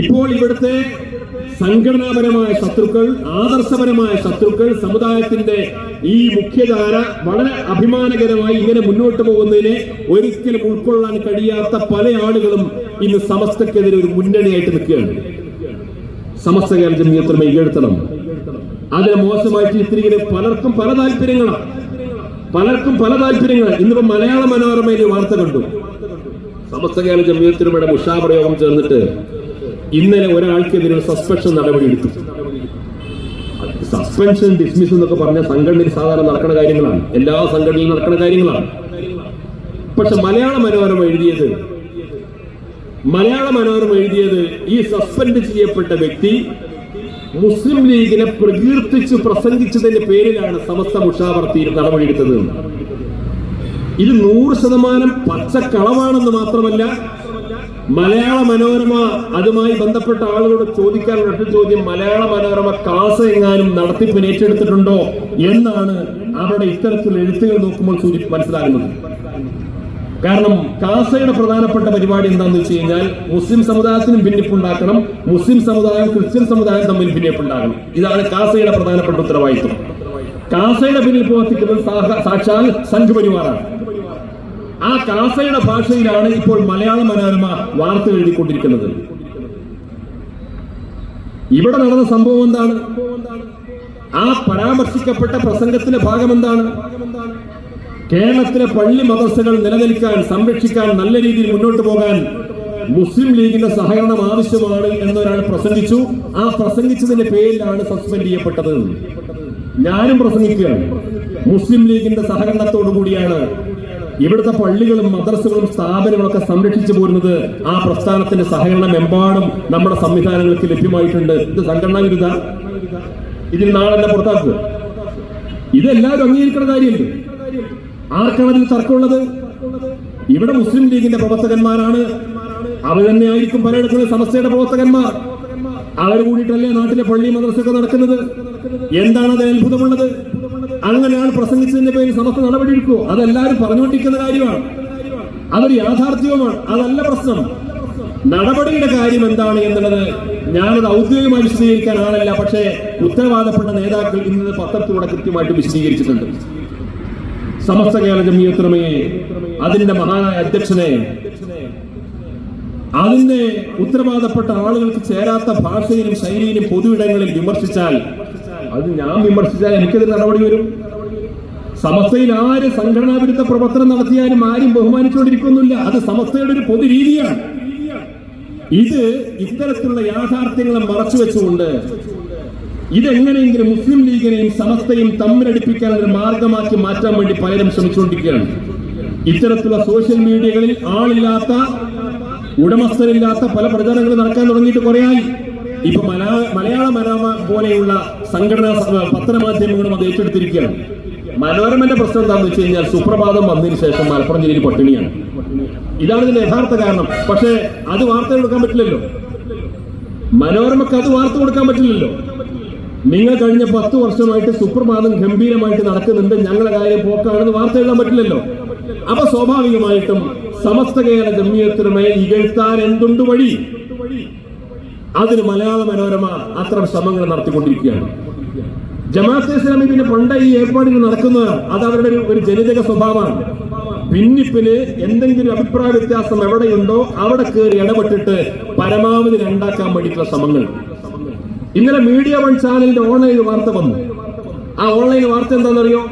ഇപ്പോൾ ഇവിടുത്തെ സംഘടനാപരമായ ശത്രുക്കൾ ആദർശപരമായ ശത്രുക്കൾ സമുദായത്തിന്റെ ഈ മുഖ്യധാര വളരെ അഭിമാനകരമായി ഇങ്ങനെ മുന്നോട്ട് പോകുന്നതിനെ ഒരിക്കലും ഉൾക്കൊള്ളാൻ കഴിയാത്ത പല ആളുകളും ഇന്ന് സമസ്തക്കെതിരെ ഒരു മുന്നണിയായിട്ട് നിൽക്കുകയാണ്. സമസ്ത കേരള ജമീയത്തിൽ മെയ്യെടുത്തണം അതിനെ മോശമായി ചിത്രീകരിക്കുന്ന പലർക്കും പല താല്പര്യങ്ങളാണ്. പലർക്കും പല താല്പര്യങ്ങൾ ഇന്നിപ്പോ മലയാള മനോരമയിൽ വാർത്ത കണ്ടു. സമസ്ത കേരള ജമീയത്തിനുമയുടെ ഉഷാപ്രയോഗം ചേർന്നിട്ട് ഇന്നലെ ഒരാൾക്കെതിരെ സസ്പെൻഷൻ നടപടി എടുത്തു. സസ്പെൻഷൻ ഡിസ്മിസ് എന്നൊക്കെ പറഞ്ഞ സംഘടനയിൽ സാധാരണ നടക്കുന്ന കാര്യങ്ങളാണ്. എല്ലാ സംഘടനയിലും നടക്കുന്ന കാര്യങ്ങളാണ്. പക്ഷെ മലയാള മനോരമ എഴുതിയത് മലയാള മനോരമ എഴുതിയത് ഈ സസ്പെൻഡ് ചെയ്യപ്പെട്ട വ്യക്തി മുസ്ലിം ലീഗിനെ പ്രകീർത്തിച്ച് പ്രസംഗിച്ചതിന്റെ പേരിലാണ് സമസ്ത മുഷാവർത്തി നടപടിയെടുത്തത് ഇത് നൂറ് ശതമാനം പച്ചക്കളവാണെന്ന് മാത്രമല്ല മലയാള മനോരമ അതുമായി ബന്ധപ്പെട്ട ആളുകളോട് ചോദിക്കാൻ ഒറ്റ ചോദ്യം മലയാള മനോരമ കാസ എങ്ങാനും നടത്തിപ്പിന് ഏറ്റെടുത്തിട്ടുണ്ടോ എന്നാണ് അവരുടെ ഇത്തരത്തിൽ എഴുത്തുകൾ നോക്കുമ്പോൾ സൂചി മനസ്സിലാകുന്നത്. കാരണം കാസയുടെ പ്രധാനപ്പെട്ട പരിപാടി എന്താണെന്ന് വെച്ച് കഴിഞ്ഞാൽ മുസ്ലിം സമുദായത്തിനും ഭിന്നിപ്പുണ്ടാക്കണം മുസ്ലിം സമുദായം ക്രിസ്ത്യൻ സമുദായം തമ്മിൽ ഭിന്നിപ്പുണ്ടാകണം. ഇതാണ് കാസയുടെ പ്രധാനപ്പെട്ട ഉത്തരവാദിത്വം. കാസയുടെ പിന്നിൽ പ്രവർത്തിക്കുന്നത് സാക്ഷാൽ സംഘപരിവാറാണ്. ആ കാസയുടെ ഭാഷയിലാണ് ഇപ്പോൾ മലയാള മനോരമ വാർത്ത എഴുതിക്കൊണ്ടിരിക്കുന്നത്. ഇവിടെ നടന്ന സംഭവം എന്താണ്? ആ പരാമർശിക്കപ്പെട്ട പ്രസംഗത്തിന്റെ ഭാഗം എന്താണ്? കേരളത്തിലെ പള്ളി മദർസകൾ നിലനിൽക്കാൻ സംരക്ഷിക്കാൻ നല്ല രീതിയിൽ മുന്നോട്ട് പോകാൻ മുസ്ലിം ലീഗിന്റെ സഹകരണം ആവശ്യമാണ് എന്നൊരാൾ പ്രസംഗിച്ചു. ആ പ്രസംഗിച്ചതിന്റെ പേരിലാണ് സസ്പെൻഡ് ചെയ്യപ്പെട്ടത്. ഞാനും പ്രസംഗിക്കുകയാണ്. മുസ്ലിം ലീഗിന്റെ സഹകരണത്തോടു കൂടിയാണ് ഇവിടുത്തെ പള്ളികളും മദ്രസകളും സ്ഥാപനങ്ങളൊക്കെ സംരക്ഷിച്ചു പോരുന്നത് ആ പ്രസ്ഥാനത്തിന്റെ സഹകരണം എമ്പാടും നമ്മുടെ സംവിധാനങ്ങൾക്ക് ലഭ്യമായിട്ടുണ്ട്. ഇത് സംഘടനാ വിരുദ്ധ. ഇതിൽ നാളെ തന്നെ പുറത്താക്കുക ഇതെല്ലാവരും അംഗീകരിക്കുന്ന കാര്യമില്ല. ആർക്കാണ് അതിൽ തർക്കമുള്ളത്? ഇവിടെ മുസ്ലിം ലീഗിന്റെ പ്രവർത്തകന്മാരാണ്. അവർ തന്നെ ആയിരിക്കും പലയിടത്തുള്ള സമസ്തയുടെ പ്രവർത്തകന്മാർ. അവർ കൂടിയിട്ടല്ലേ നാട്ടിലെ പള്ളി മദ്രസൊക്കെ നടക്കുന്നത്? എന്താണ് അതിൽ അത്ഭുതമുള്ളത്? അങ്ങനെ ആൾ പ്രസംഗിച്ചതിന്റെ പേരിൽ സമസ്ത നടപടി എടുക്കുമോ അതെല്ലാവരും പറഞ്ഞുകൊണ്ടിരിക്കുന്ന കാര്യമാണ്. അതൊരു യാഥാർത്ഥ്യവുമാണ്. അതല്ല പ്രശ്നം. നടപടിയുടെ കാര്യം എന്താണ് എന്നുള്ളത് ഞാനത് ഔദ്യോഗികമായി വിശദീകരിക്കാൻ ആളല്ല. പക്ഷേ ഉത്തരവാദപ്പെട്ട നേതാക്കൾ ഇന്ന് പത്രത്തിലൂടെ കൃത്യമായിട്ട് വിശദീകരിച്ചിട്ടുണ്ട്. സമസ്ത കേരള ജമീയത്രമയെ അതിന്റെ മഹാനായ അധ്യക്ഷനെ അതിന്റെ ഉത്തരവാദപ്പെട്ട ആളുകൾക്ക് ചേരാത്ത ഭാഷയിലും ശൈലിയിലും പൊതുവിടങ്ങളിൽ വിമർശിച്ചാൽ അത് ഞാൻ വിമർശിച്ചാൽ എനിക്കെതിരെ നടപടി വരും. സമസ്തയിൽ ആര് സംഘടനാ വിരുദ്ധ പ്രവർത്തനം നടത്തിയാലും ആരും ബഹുമാനിച്ചുകൊണ്ടിരിക്കുന്നില്ല. അത് സമസ്തയുടെ ഒരു പൊതു രീതിയാണ് ഇത് ഇത്തരത്തിലുള്ള യാഥാർത്ഥ്യങ്ങളെ മറച്ചു വെച്ചുകൊണ്ട് ഇതെങ്ങനെയെങ്കിലും മുസ്ലിം ലീഗിനെയും സമസ്തയും തമ്മിലടിപ്പിക്കാൻ ഒരു മാർഗമാക്കി മാറ്റാൻ വേണ്ടി പലരും ശ്രമിച്ചുകൊണ്ടിരിക്കുകയാണ്. ഇത്തരത്തിലുള്ള സോഷ്യൽ മീഡിയകളിൽ ആളില്ലാത്ത ഉടമസ്ഥരില്ലാത്ത പല പ്രചാരണങ്ങളും നടക്കാൻ തുടങ്ങിയിട്ട് കുറേയായി. ഇപ്പൊ മലയാള മലയാള മനോരമ പോലെയുള്ള സംഘടനാ പത്രമാധ്യമങ്ങളും അത് ഏറ്റെടുത്തിരിക്കുകയാണ്. മനോരമന്റെ പ്രശ്നം എന്താണെന്ന് വെച്ച് കഴിഞ്ഞാൽ സുപ്രഭാതം വന്നതിന് ശേഷം മലപ്പുറം ജില്ലയിൽ പട്ടിണിയാണ്. ഇതാണ് ഇതിന്റെ യഥാർത്ഥ കാരണം. പക്ഷേ അത് വാർത്ത കൊടുക്കാൻ പറ്റില്ലല്ലോ. മനോരമക്ക് അത് വാർത്ത കൊടുക്കാൻ പറ്റില്ലല്ലോ. നിങ്ങൾ കഴിഞ്ഞ പത്ത് വർഷമായിട്ട് സുപ്രഭാതം ഗംഭീരമായിട്ട് നടക്കുന്നുണ്ട്. ഞങ്ങളുടെ കാര്യം പോക്കാണെന്ന് വാർത്ത എഴുതാൻ പറ്റില്ലല്ലോ. അപ്പൊ സ്വാഭാവികമായിട്ടും സമസ്ത കേരള ജമ്മിയത്തിനുമേ ഇകഴ്ത്താൻ എന്തുണ്ട് വഴി? അതിന് മലയാള മനോരമ അത്തരം ശ്രമങ്ങൾ നടത്തിക്കൊണ്ടിരിക്കുകയാണ്. ജമാഅത്തെ ഇസ്ലാമി പിന്നെ പണ്ട് ഈ ഏർപ്പാടിന് നടക്കുന്നതാണ് അത് അവരുടെ ഒരു ഒരു ജനിതക സ്വഭാവമാണ്. ഭിന്നിപ്പിന് എന്തെങ്കിലും അഭിപ്രായ വ്യത്യാസം എവിടെയുണ്ടോ അവിടെ കയറി ഇടപെട്ടിട്ട് പരമാവധി രണ്ടാക്കാൻ വേണ്ടിയിട്ടുള്ള ശ്രമങ്ങൾ. ഇന്നലെ മീഡിയ വൺ ചാനലിന്റെ ഓൺലൈൻ വാർത്ത വന്നു. ആ ഓൺലൈൻ വാർത്ത എന്താണെന്നറിയോ?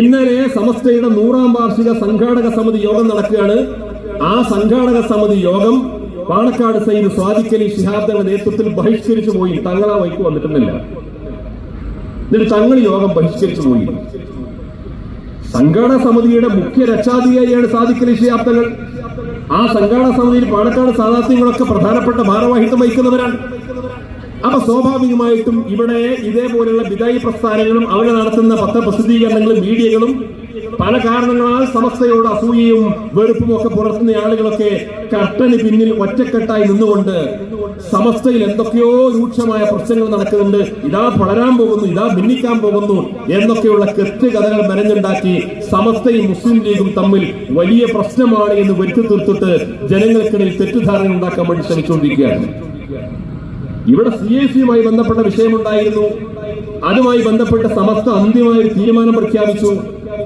ഇന്നലെ സമസ്തയുടെ നൂറാം വാർഷിക സംഘാടക സമിതി യോഗം നടക്കുകയാണ്. ആ സംഘാടക സമിതി യോഗം പാണക്കാട് സൈദ് സ്വാദിക്കലി ശിഹാബ്ദയുടെ നേതൃത്വത്തിൽ ബഹിഷ്കരിച്ചു പോയി. തങ്ങളാ വൈക്ക് വന്നിട്ടുന്നില്ല എന്നിട്ട് തങ്ങൾ യോഗം ബഹിഷ്കരിച്ചു പോയി. സംഘാടന സമിതിയുടെ മുഖ്യ രക്ഷാധികാരിയാണ് സാധിക്കലി ശിഹാബ്ദങ്ങൾ ആ സംഘാടന സമിതിയിൽ പാണക്കാട് സാധാത്യങ്ങളൊക്കെ പ്രധാനപ്പെട്ട ഭാരവാഹിത്വം വഹിക്കുന്നവരാണ്. അപ്പൊ സ്വാഭാവികമായിട്ടും ഇവിടെ ഇതേപോലെയുള്ള വിദായി പ്രസ്ഥാനങ്ങളും അവർ നടത്തുന്ന പത്രപ്രസിദ്ധീകരണങ്ങളും മീഡിയകളും പല കാരണങ്ങളാൽ സമസ്തയോട് അസൂയയും വെറുപ്പും ഒക്കെ പുലർത്തുന്ന ആളുകളൊക്കെ കർട്ടന് പിന്നിൽ ഒറ്റക്കെട്ടായി നിന്നുകൊണ്ട് സമസ്തയിൽ എന്തൊക്കെയോ രൂക്ഷമായ പ്രശ്നങ്ങൾ നടക്കുന്നുണ്ട്. ഇതാ വളരാൻ പോകുന്നു ഇതാ ഭിന്നിക്കാൻ പോകുന്നു എന്നൊക്കെയുള്ള കൃത്യകഥകൾ മെനഞ്ഞുണ്ടാക്കി സമസ്തയും മുസ്ലിം ലീഗും തമ്മിൽ വലിയ പ്രശ്നമാണ് എന്ന് വരുത്തി തീർത്തിട്ട് ജനങ്ങൾക്കിടയിൽ തെറ്റിദ്ധാരണ ഉണ്ടാക്കാൻ വേണ്ടി ശ്രമിച്ചുകൊണ്ടിരിക്കുകയാണ്. ഇവിടെ സി എ സിയുമായി ബന്ധപ്പെട്ട വിഷയമുണ്ടായിരുന്നു. അതുമായി ബന്ധപ്പെട്ട സമസ്ത അന്തിമമായ ഒരു തീരുമാനം പ്രഖ്യാപിച്ചു.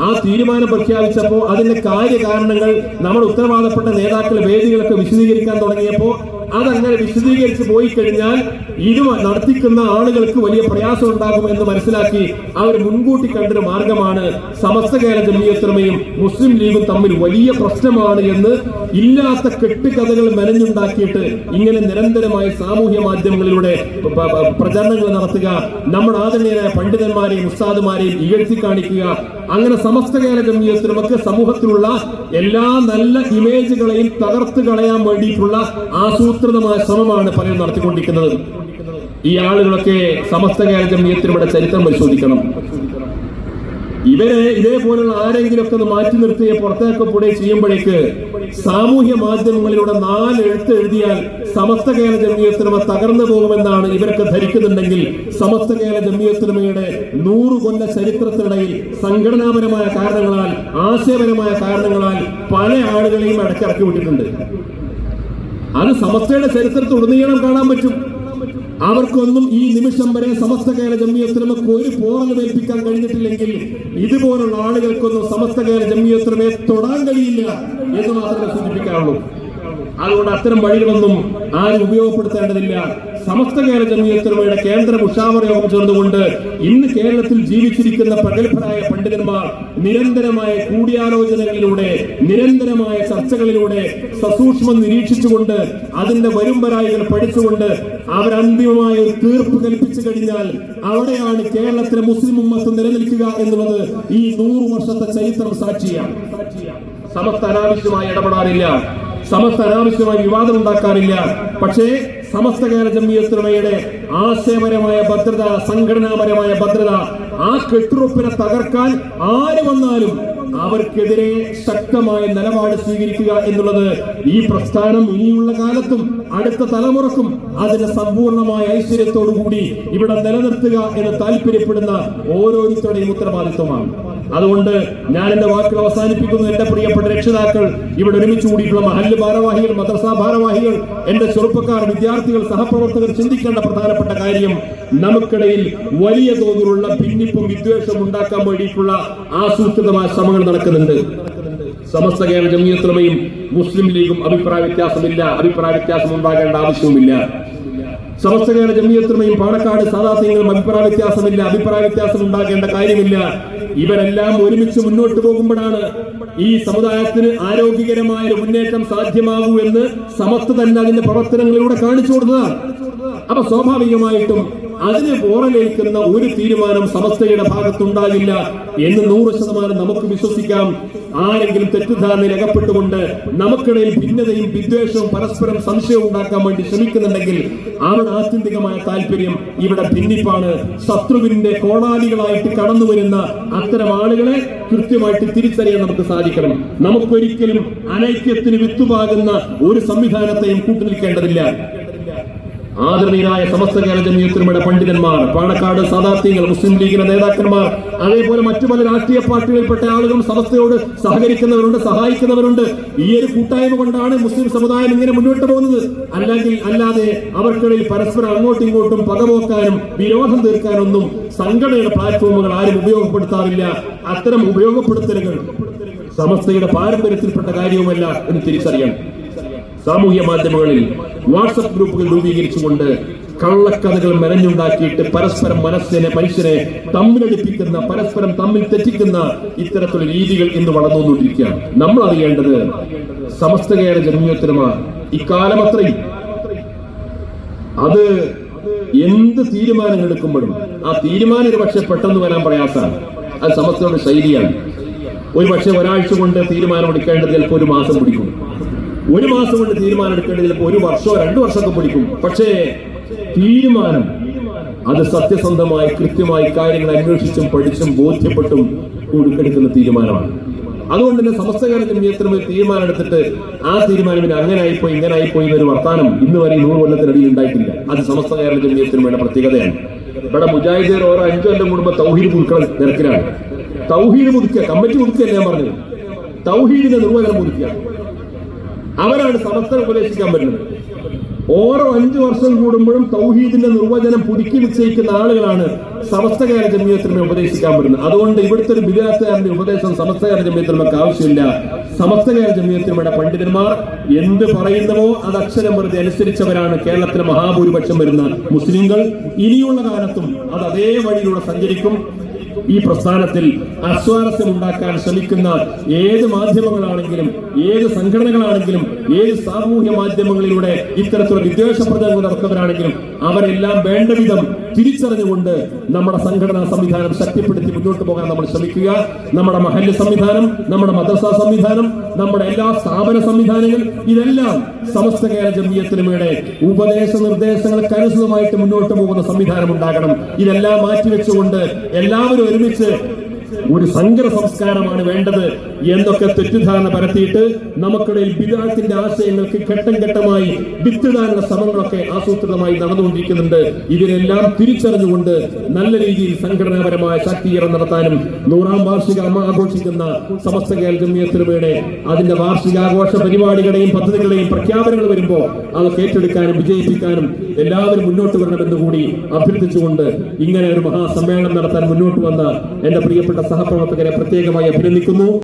ആ തീരുമാനം പ്രഖ്യാപിച്ചപ്പോൾ അതിന്റെ കാര്യകാരണങ്ങൾ നമ്മുടെ ഉത്തരവാദപ്പെട്ട നേതാക്കൾ വേദികളൊക്കെ വിശദീകരിക്കാൻ തുടങ്ങിയപ്പോ അതങ്ങനെ വിശദീകരിച്ച് പോയി കഴിഞ്ഞാൽ ഇത് നടത്തിക്കുന്ന ആളുകൾക്ക് വലിയ പ്രയാസം ഉണ്ടാകും എന്ന് മനസ്സിലാക്കി അവർ മുൻകൂട്ടി കണ്ടൊരു മാർഗമാണ് സമസ്ത കേരള ജമീയത്തുമയും മുസ്ലിം ലീഗും തമ്മിൽ വലിയ പ്രശ്നമാണ് എന്ന് ഇല്ലാത്ത കെട്ടുകഥകൾ മെനഞ്ഞുണ്ടാക്കിയിട്ട് ഇങ്ങനെ നിരന്തരമായി സാമൂഹ്യ മാധ്യമങ്ങളിലൂടെ പ്രചരണങ്ങൾ നടത്തുക നമ്മുടെ ആദരണീയരായ പണ്ഡിതന്മാരെയും ഉസ്താദുമാരെയും ഇകഴ്ത്തി കാണിക്കുക അങ്ങനെ സമസ്ത കേരള ജമീയത്തിനുമൊക്കെ സമൂഹത്തിലുള്ള എല്ലാ നല്ല ഇമേജുകളെയും തകർത്ത് കളയാൻ വേണ്ടിയിട്ടുള്ള ആസൂത്രിതമായ ശ്രമമാണ് പലരും നടത്തിക്കൊണ്ടിരിക്കുന്നത്. ഈ ആളുകളൊക്കെ സമസ്ത കേരള ജമീയത്തിനുടെ ചരിത്രം പരിശോധിക്കണം. ഇവരെ ഇതേപോലുള്ള ആരെങ്കിലും ഒക്കെ മാറ്റി നിർത്തിയ പുറത്തേക്കപ്പെടുക ചെയ്യുമ്പോഴേക്ക് സാമൂഹ്യ മാധ്യമങ്ങളിലൂടെ നാല് എഴുത്ത് എഴുതിയാൽ സമസ്ത കേരള ജമിയത്തിനുമ തകർന്നു പോകുമെന്നാണ് ഇവരൊക്കെ ധരിക്കുന്നുണ്ടെങ്കിൽ സമസ്ത കേരള ജമിയത്തിനുമയുടെ നൂറ് കൊല്ല ചരിത്രത്തിനിടയിൽ സംഘടനാപരമായ കാരണങ്ങളാൽ ആശയപരമായ കാരണങ്ങളാൽ പല ആളുകളെയും അടക്കിറക്കി വിട്ടിട്ടുണ്ട്. അത് സമസ്തയുടെ ചരിത്രത്തിൽ ഉടനീളം കാണാൻ പറ്റും. അവർക്കൊന്നും ഈ നിമിഷം വരെ സമസ്ത കേരള ജമ്മിയത്തിനമക്ക് ഒരു പോറൽ ഏൽപ്പിക്കാൻ കഴിഞ്ഞിട്ടില്ലെങ്കിൽ ഇതുപോലുള്ള ആളുകൾക്കൊന്നും സമസ്ത കേരള ജമ്മിയത്തിനമെ തൊടാൻ കഴിയില്ല എന്ന് മാത്രമേ സൂചിപ്പിക്കാറുള്ളൂ. അതുകൊണ്ട് അത്തരം വഴികളൊന്നും ആരും ഉപയോഗപ്പെടുത്തേണ്ടതില്ല. സമസ്ത കേരള ജമീയത്തിനുമയുടെ കേന്ദ്ര മുഷാവറ യോഗം ചേർന്നുകൊണ്ട് ഇന്ന് കേരളത്തിൽ ജീവിച്ചിരിക്കുന്ന പ്രഗത്ഭരായ പണ്ഡിതന്മാർ നിരന്തരമായ കൂടിയാലോചനകളിലൂടെ നിരന്തരമായ ചർച്ചകളിലൂടെ സസൂക്ഷ്മം നിരീക്ഷിച്ചുകൊണ്ട് അതിന്റെ വരുംവരായികൾ പഠിച്ചുകൊണ്ട് അവരന്തിമമായ ഒരു തീർപ്പ് കൽപ്പിച്ചു കഴിഞ്ഞാൽ അവിടെയാണ് കേരളത്തിലെ മുസ്ലിം ഉമ്മത്ത് നിലനിൽക്കുക എന്നുള്ളത് ഈ നൂറു വർഷത്തെ ചരിത്രം സാക്ഷിയാണ്. സമസ്ത അനാവശ്യമായി ഇടപെടാറില്ല. സമസ്ത അനാവശ്യമായി വിവാദം ഉണ്ടാക്കാറില്ല പക്ഷേ സമസ്ത കേരള ജമ്മിയത്തുമയുടെ ആശയപരമായ ഭദ്രത സംഘടനാപരമായ ഭദ്രത ആ കെട്ടുറപ്പിനെ തകർക്കാൻ ആര് വന്നാലും അവർക്കെതിരെ ശക്തമായ നിലപാട് സ്വീകരിക്കുക എന്നുള്ളത് ഈ പ്രസ്ഥാനം ഇനിയുള്ള കാലത്തും അടുത്ത തലമുറക്കും അതിന്റെ സമ്പൂർണമായ ഐശ്വര്യത്തോടു കൂടി ഇവിടെ നിലനിർത്തുക എന്ന് താല്പര്യപ്പെടുന്ന ഓരോരുത്തരുടെയും ഉത്തരവാദിത്വമാണ്. അതുകൊണ്ട് ഞാൻ എന്റെ വാക്കുകൾ അവസാനിപ്പിക്കുന്നു. എന്റെ പ്രിയപ്പെട്ട രക്ഷിതാക്കൾ ഇവിടെ ഒരുമിച്ച് കൂടിയിട്ടുള്ള മഹല്ല് ഭാരവാഹികൾ മദ്രസ ഭാരവാഹികൾ എന്റെ ചെറുപ്പക്കാർ വിദ്യാർത്ഥികൾ സഹപ്രവർത്തകർ ചിന്തിക്കേണ്ട പ്രധാനപ്പെട്ട കാര്യം നമുക്കിടയിൽ വലിയ തോതിലുള്ള ഭിന്നിപ്പും വിദ്വേഷവും ഉണ്ടാക്കാൻ വേണ്ടിയിട്ടുള്ള ആസൂത്രിതമായ ശ്രമങ്ങൾ നടക്കുന്നുണ്ട്. സമസ്ത കേരള ജമീയത്തുലമയും മുസ്ലിം ലീഗും അഭിപ്രായ വ്യത്യാസമില്ല. അഭിപ്രായ വ്യത്യാസം ഉണ്ടാകേണ്ട ആവശ്യവുമില്ല. സമസ്ത കേരള ജമീയത്തുലമയും പാണക്കാട് സാധാത്യങ്ങളും അഭിപ്രായ വ്യത്യാസമില്ല. അഭിപ്രായ വ്യത്യാസം ഉണ്ടാകേണ്ട കാര്യമില്ല. ഇവരെല്ലാം ഒരുമിച്ച് മുന്നോട്ട് പോകുമ്പോഴാണ് ഈ സമുദായത്തിന് ആരോഗ്യകരമായ ഒരു മുന്നേറ്റം സാധ്യമാകൂ എന്ന് സമസ്ത തന്നെ അതിന്റെ പ്രവർത്തനങ്ങളിലൂടെ കാണിച്ചു കൊടുത്തതാണ്. അപ്പൊ സ്വാഭാവികമായിട്ടും അതിന് പോറലേൽക്കുന്ന ഒരു തീരുമാനം സമസ്തയുടെ ഭാഗത്തുണ്ടാകില്ല എന്ന് നൂറ് ശതമാനം നമുക്ക് വിശ്വസിക്കാം. ആരെങ്കിലും തെറ്റിദ്ധാരണയിൽ അകപ്പെട്ടുകൊണ്ട് നമുക്കിടയിൽ ഭിന്നതയും വിദ്വേഷവും പരസ്പരം സംശയവും ഉണ്ടാക്കാൻ വേണ്ടി ശ്രമിക്കുന്നുണ്ടെങ്കിൽ അവരുടെ ആത്യന്തികമായ താല്പര്യം ഇവിടെ ഭിന്നിപ്പാണ്. ശത്രുവിന്റെ കോടാലികളായിട്ട് കടന്നു വരുന്ന അത്തരം ആളുകളെ കൃത്യമായിട്ട് തിരിച്ചറിയാൻ നമുക്ക് സാധിക്കണം. നമുക്കൊരിക്കലും അനൈക്യത്തിന് വിത്തുപാകുന്ന ഒരു സംവിധാനത്തെയും കൂട്ടുനിൽക്കേണ്ടതില്ല. ആദരണീയരായ സമസ്ത കേരള ജമീയത്തിനുമയുടെ പണ്ഡിതന്മാർ പാണക്കാട് സാധാർത്ഥ്യങ്ങൾ മുസ്ലിം ലീഗിന്റെ നേതാക്കന്മാർ അതേപോലെ മറ്റു പല രാഷ്ട്രീയ പാർട്ടികളിൽപ്പെട്ട ആളുകളും സമസ്തയോട് സഹകരിക്കുന്നവരുണ്ട് സഹായിക്കുന്നവരുണ്ട്. ഈ ഒരു കൂട്ടായ്മ കൊണ്ടാണ് മുസ്ലിം സമുദായം ഇങ്ങനെ മുന്നോട്ട് പോകുന്നത്. അല്ലെങ്കിൽ അല്ലാതെ അവർക്കിടയിൽ പരസ്പരം അങ്ങോട്ടും ഇങ്ങോട്ടും പകപോക്കാനും വിരോധം തീർക്കാനൊന്നും സംഘടനയുടെ പ്ലാറ്റ്ഫോമുകൾ ആരും ഉപയോഗപ്പെടുത്താറില്ല. അത്തരം ഉപയോഗപ്പെടുത്തലുകൾ സമസ്തയുടെ പാരമ്പര്യത്തിൽപ്പെട്ട കാര്യവുമല്ല എന്ന് തിരിച്ചറിയണം. സാമൂഹ്യ മാധ്യമങ്ങളിൽ വാട്സപ്പ് ഗ്രൂപ്പുകൾ രൂപീകരിച്ചുകൊണ്ട് കള്ളക്കഥകൾ മെനഞ്ഞുണ്ടാക്കിയിട്ട് പരസ്പരം മനസ്സിനെ മനുഷ്യനെ തമ്മിലടിപ്പിക്കുന്ന പരസ്പരം തമ്മിൽ തെറ്റിക്കുന്ന ഇത്തരത്തിലുള്ള രീതികൾ ഇന്ന് വളർന്നുകൊണ്ടിരിക്കുകയാണ്. നമ്മൾ അറിയേണ്ടത് സമസ്ത കേരള ജന്മിയോത്തരമ ഇക്കാലം അത്രയും അത് എന്ത് തീരുമാനങ്ങൾ എടുക്കുമ്പോഴും ആ തീരുമാനം ഒരു പക്ഷെ പെട്ടെന്ന് വരാൻ പ്രയാസമാണ്. അത് സമസ്തയുടെ ശൈലിയാണ്. ഒരു പക്ഷെ ഒരാഴ്ച കൊണ്ട് തീരുമാനം എടുക്കേണ്ടത് ചിലപ്പോൾ ഒരു മാസം പിടിക്കും ഒരു മാസം കൊണ്ട് തീരുമാനം എടുക്കേണ്ടത് ഒരു വർഷമോ രണ്ടു വർഷമൊക്കെ പിടിക്കും. പക്ഷേ തീരുമാനം അത് സത്യസന്ധമായി കൃത്യമായി കാര്യങ്ങൾ അന്വേഷിച്ചും പഠിച്ചും ബോധ്യപ്പെട്ടും എടുക്കുന്ന തീരുമാനമാണ്. അതുകൊണ്ട് തന്നെ സമസ്ത ജമിയത്തിനും ഒരു തീരുമാനം എടുത്തിട്ട് ആ തീരുമാനം പിന്നെ അങ്ങനെ ആയിപ്പോയി ഇങ്ങനെ ആയിപ്പോയി എന്നൊരു വർത്താനം ഇന്ന് വരെ നൂറ് കൊല്ലത്തിനടിയിൽ ഉണ്ടായിട്ടില്ല. അത് സമസ്ത കാലത്തിന് ജമിയത്തിനും വേണ്ട പ്രത്യേകതയാണ്. ഇവിടെ മുജാഹിദീർ ഓരോ അഞ്ചു കൊല്ലം കൂടുമ്പോൾ തൗഹീദ് പുതുക്കണം നിരക്കിലാണ് തൗഹീദ് പുതുക്കുക കമ്മിറ്റി പുതുക്കുക ഞാൻ പറഞ്ഞത്? തൗഹീദിന്റെ നിർവചനം പുതുക്കുക. അവരാണ് സമസ്ത ഉപദേശിക്കാൻ പറ്റുന്നത്. ഓരോ അഞ്ചു വർഷം കൂടുമ്പോഴും തൗഹീദിന്റെ നിർവചനം പുതുക്കി നിശ്ചയിക്കുന്ന ആളുകളാണ് സമസ്തകാല ജമീയത്തിനുമേ ഉപദേശിക്കാൻ പറ്റുന്നത്. അതുകൊണ്ട് ഇവിടുത്തെ ഒരു വിദ്യാർത്ഥികാരന്റെ ഉപദേശം സമസ്തകാല ജമീയത്തിനുമൊക്കെ ആവശ്യമില്ല. സമസ്തകാല ജമീയത്തിനുമയുടെ പണ്ഡിതന്മാർ എന്ത് പറയുന്നവോ അത് അക്ഷരം വെറുതെ അനുസരിച്ചവരാണ് കേരളത്തിലെ മഹാഭൂരിപക്ഷം വരുന്ന മുസ്ലിങ്ങൾ ഇനിയുള്ള കാലത്തും അത് അതേ വഴിയിലൂടെ സഞ്ചരിക്കും. ഈ പ്രസ്ഥാനത്തിൽ അസ്വാരസ്യം ഉണ്ടാക്കാൻ ശ്രമിക്കുന്ന ഏത് മാധ്യമങ്ങളാണെങ്കിലും ഏത് സംഘടനകളാണെങ്കിലും ഏത് സാമൂഹ്യ മാധ്യമങ്ങളിലൂടെ ഇത്തരത്തിലുള്ള വിദ്വേഷ പ്രചരണം നടത്തുന്നവരാണെങ്കിലും അവരെല്ലാം വേണ്ട വിധം തിരിച്ചറിഞ്ഞുകൊണ്ട് നമ്മുടെ സംഘടനാ സംവിധാനം ശക്തിപ്പെടുത്തി മുന്നോട്ട് പോകാൻ നമ്മൾ ശ്രമിക്കുക. നമ്മുടെ മഹല്യ സംവിധാനം നമ്മുടെ മദ്രസാ സംവിധാനം നമ്മുടെ എല്ലാ സ്ഥാപന സംവിധാനങ്ങൾ ഇതെല്ലാം സമസ്ത കേരള ജമീയത്തിനുമേടെ ഉപദേശ നിർദ്ദേശങ്ങൾ അനുസൃതമായിട്ട് മുന്നോട്ട് പോകുന്ന സംവിധാനം ഉണ്ടാകണം. ഇതെല്ലാം മാറ്റിവെച്ചുകൊണ്ട് എല്ലാവരും ഒരുമിച്ച് ഒരു സങ്കര സംസ്കാരമാണ് വേണ്ടത്. എന്നൊക്കെ തെറ്റിദ്ധാരണ പരത്തിയിട്ട് നമുക്കിടയിൽ ബിദാത്തിന്റെ ആശയങ്ങൾക്ക് ഘട്ടം ഘട്ടമായി വിത്തിടാനുള്ള ശ്രമങ്ങളൊക്കെ ആസൂത്രിതമായി നടന്നുകൊണ്ടിരിക്കുന്നുണ്ട്. ഇതിനെല്ലാം തിരിച്ചറിഞ്ഞുകൊണ്ട് നല്ല രീതിയിൽ സംഘടനാപരമായ ശാക്തീകരണം നടത്താനും നൂറാം വാർഷിക അമ്മ ആഘോഷിക്കുന്ന സമസ്ത കേരള ജമിയത്തിനുമയുടെ അതിന്റെ വാർഷികാഘോഷ പരിപാടികളെയും പദ്ധതികളെയും പ്രഖ്യാപനങ്ങൾ വരുമ്പോൾ അതൊക്കെ ഏറ്റെടുക്കാനും വിജയിപ്പിക്കാനും എല്ലാവരും മുന്നോട്ട് വരണമെന്ന് കൂടി അഭ്യർത്ഥിച്ചുകൊണ്ട് ഇങ്ങനെ ഒരു മഹാസമ്മേളനം നടത്താൻ മുന്നോട്ട് വന്ന എന്റെ പ്രിയപ്പെട്ട സഹപ്രവർത്തകരെ പ്രത്യേകമായി അഭിനന്ദിക്കുന്നു.